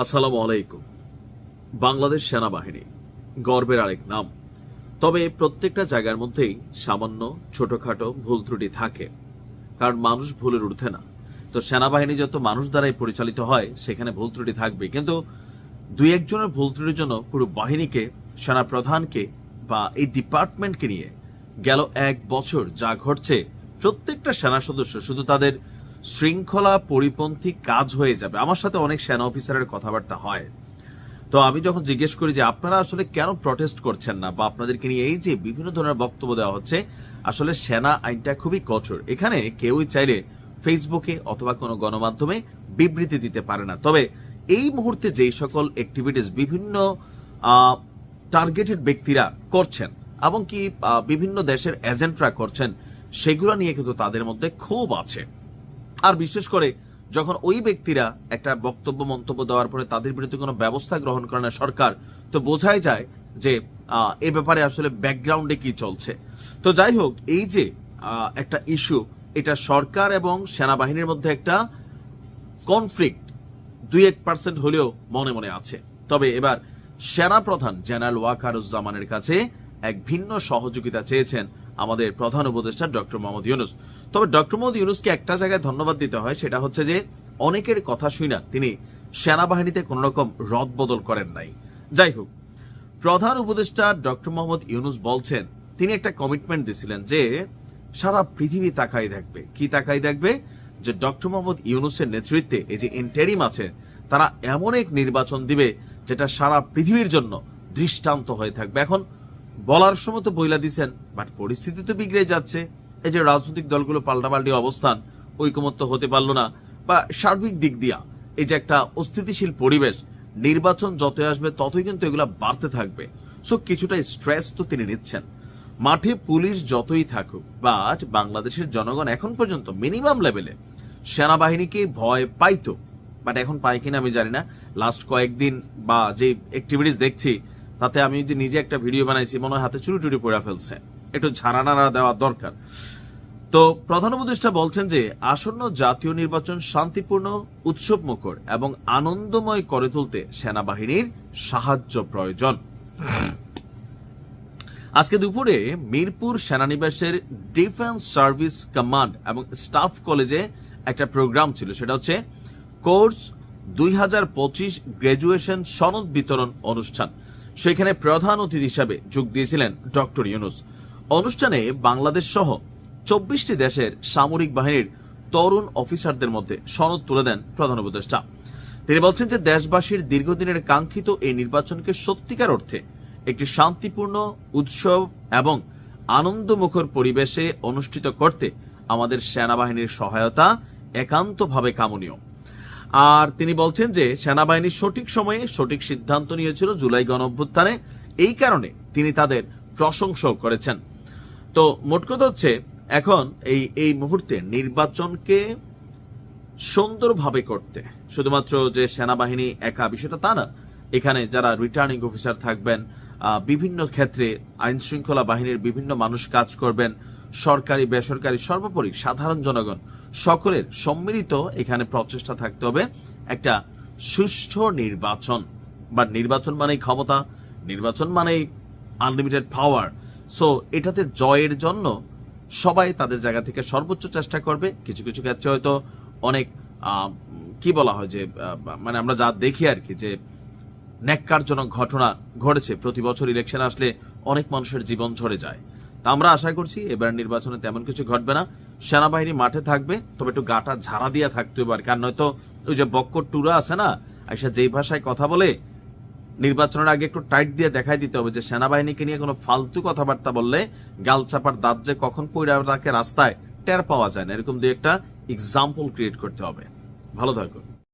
আসসালামু আলাইকুম। বাংলাদেশ সেনাবাহিনী, গর্বের আরেক নাম। তবে প্রত্যেকটা জায়গার মধ্যেই সামান্য ছোটখাটো ভুল ত্রুটি থাকে, কারণ মানুষ ভুলের ঊর্ধ্বে না। তো সেনাবাহিনী যত মানুষ দ্বারাই পরিচালিত হয়, সেখানে ভুল ত্রুটি থাকবে কিন্তু দুই একজনের ভুল ত্রুটির জন্য পুরো বাহিনীকে সেনা প্রধানকে বা এই ডিপার্টমেন্টকে নিয়ে গেল এক বছর যা ঘটছে প্রত্যেকটা সেনা সদস্য, শুধু তাদের শৃঙ্খলা পরিপন্থী কাজ হয়ে যাবে। আমার সাথে অনেক সেনা অফিসারের কথাবার্তা হয়। তো আমি যখন জিজ্ঞেস করি যে, আপনারা আসলে কেন প্রটেস্ট করছেন না? বা আপনাদেরকে নিয়ে এই যে বিভিন্ন ধরনের বক্তব্য দেওয়া হচ্ছে, আসলে সেনা আইনটা খুবই কঠোর। এখানে কেউই চাইলে ফেসবুকে অথবা কোনো গণমাধ্যমে বিবৃতি দিতে পারে না। তবে এই মুহূর্তে যেই সকল অ্যাক্টিভিটিস বিভিন্ন টার্গেটেড ব্যক্তিরা করছেন এবং কি বিভিন্ন দেশের এজেন্টরা করছেন, সেগুলো নিয়ে কিন্তু তাদের মধ্যে খুব আছে। আর বিশেষ করে যখন ওই ব্যক্তিরা একটা বক্তব্য, মন্তব্য দেওয়ার পরে তাদের বিরুদ্ধে কোনো ব্যবস্থা গ্রহণ করে না সরকার, তো বোঝাই যায় যে এ ব্যাপারে আসলে ব্যাকগ্রাউন্ডে কি চলছে। তো যাই হোক, এই যে একটা ইস্যু এটা সরকার এবং সেনাবাহিনীর মধ্যে একটা কনফ্লিক্ট দুই এক পার্সেন্ট হলেও মনে মনে আছে। তবে এবার সেনা প্রধান জেনারেল ওয়াকারুজ্জামানের কাছে এক ভিন্ন সহযোগিতা চেয়েছেন আমাদের প্রধান উপদেষ্টা ডক্টর মোহাম্মদ ইউনুস। তবে ডক্টর মোহাম্মদ ইউনুসকে একটা জায়গায় ধন্যবাদ দিতে হয়, সেটা হচ্ছে যে অনেকের কথা শুই না তিনি সেনাবাহিনীতে কোন রকম রদ বদল করেন নাই। যাই হোক, প্রধান উপদেষ্টা ডক্টর মোহাম্মদ ইউনুস বলছেন, তিনি একটা কমিটমেন্ট দিছিলেন যে সারা পৃথিবী তাকাই দেখবে। কি তাকাই দেখবে? যে ডক্টর মোহাম্মদ ইউনুসের নেতৃত্বে এই যে ইন্টারিম আছে, তারা এমন এক নির্বাচন দিবে যেটা সারা পৃথিবীর জন্য দৃষ্টান্ত হয়ে থাকবে। এখন বলার সময় তো বইলা দিছেন বাট পরিস্থিতি তো বিগড়ে যাচ্ছে। এই যে রাজনৈতিক দলগুলো পাল্টাপাল্টি অবস্থান, ঐকমত্য হতে পারল না, বা সার্বিক দিক দিয়া এই যে একটা অস্থিতিশীল পরিবেশ, নির্বাচন যত আসবে ততই কিন্তু এগুলা বাড়তে থাকবে। সো কিছুটা স্ট্রেস তো তিনি নিচ্ছেন। মাঠে পুলিশ যতই থাকুক বাট বাংলাদেশের জনগণ এখন পর্যন্ত মিনিমাম লেভেলে সেনাবাহিনীকে ভয় পাইতো। বাট এখন পাই কিনা আমি জানি না। লাস্ট কয়েকদিন বা যে অ্যাক্টিভিটিস দেখছি তাতে আমি যদি নিজে একটা ভিডিও বানাইছি, মনে হয় হাতে চুরি টুরি পড়ে ফেলছে। একটু ঝাড়ানাড়া দেওয়া দরকার। তো প্রধান উপদেষ্টা বলছেন যে, আসন্ন জাতীয় নির্বাচন শান্তিপূর্ণ উৎসব মুখর এবং আনন্দময় করে তুলতে সেনাবাহিনীর সাহায্য প্রয়োজন। আজকে দুপুরে মিরপুর সেনানিবাসের ডিফেন্স সার্ভিস কমান্ড এবং স্টাফ কলেজে একটা প্রোগ্রাম ছিল। সেটা হচ্ছে কোর্স দুই গ্রাজুয়েশন সনদ বিতরণ অনুষ্ঠান। সেখানে প্রধান অতিথি হিসাবে যোগ দিয়েছিলেন ডক্টর ইউনুস। অনুষ্ঠানে বাংলাদেশ সহ চব্বিশটি দেশের সামরিক বাহিনীর তরুণ অফিসারদের মধ্যে সনদ তুলে দেন প্রধান উপদেষ্টা। তিনি বলছেন যে দেশবাসীর দীর্ঘদিনের কাঙ্ক্ষিত এই নির্বাচনকে সত্যিকার অর্থে একটি শান্তিপূর্ণ, উৎসব এবং আনন্দমুখর পরিবেশে অনুষ্ঠিত করতে আমাদের সেনাবাহিনীর সহায়তা একান্তভাবে কামনীয়। আর তিনি বলছেন যে সেনাবাহিনী সঠিক সময়ে সঠিক সিদ্ধান্ত নিয়েছিল জুলাই গণ অভ্যুত্থানে। এই কারণে তিনি তাদের প্রশংসাও করেছেন। তো মোট কথা হচ্ছে, এখন এই এই মুহূর্তে নির্বাচনকে সুন্দরভাবে করতে। শুধুমাত্র যে সেনাবাহিনী একা বিষয়টা তা না, এখানে যারা রিটার্নিং অফিসার থাকবেন বিভিন্ন ক্ষেত্রে আইন শৃঙ্খলা বাহিনীর বিভিন্ন মানুষ কাজ করবেন, সরকারি, বেসরকারি, সর্বোপরি সাধারণ জনগণ। সকলের সম্মিলিত এখানে প্রচেষ্টা থাকতে হবে। একটা সুষ্ঠু নির্বাচন। বা নির্বাচন মানেই ক্ষমতা, নির্বাচন মানেই আনলিমিটেড পাওয়ার সো এটাতে জয়ের জন্য সবাই তাদের জায়গা থেকে সর্বোচ্চ চেষ্টা করবে। কিছু কিছু ক্ষেত্রে হয়তো অনেক কি বলা হয় যে মানে আমরা যা দেখি আর কি যে, ন্যাক্কারজনক ঘটনা ঘটেছে। প্রতি বছর ইলেকশন আসলে অনেক মানুষের জীবন ঝরে যায়। তা আমরা আশা করছি এবার নির্বাচনে তেমন কিছু ঘটবে না। সেনাবাহিনী মাঠে থাকবে, তবে একটু গাটা ঝাড়া দিয়া থাকতে হবে আর কারণ নয়তো ওই যে বক্কর টুরা আছে না আইসা যেই ভাষায় কথা বলে, নির্বাচনের আগে একটু টাইট দিয়ে দেখাই দিতে হবে যে সেনাবাহিনীকে নিয়ে কোনো ফালতু কথাবার্তা বললে গাল চাপার দাঁত যে কখন পইরা রাখে রাস্তায় টের পাওয়া যায় না। এরকম দু একটা এক্সাম্পল ক্রিয়েট করতে হবে। ভালো থাকুন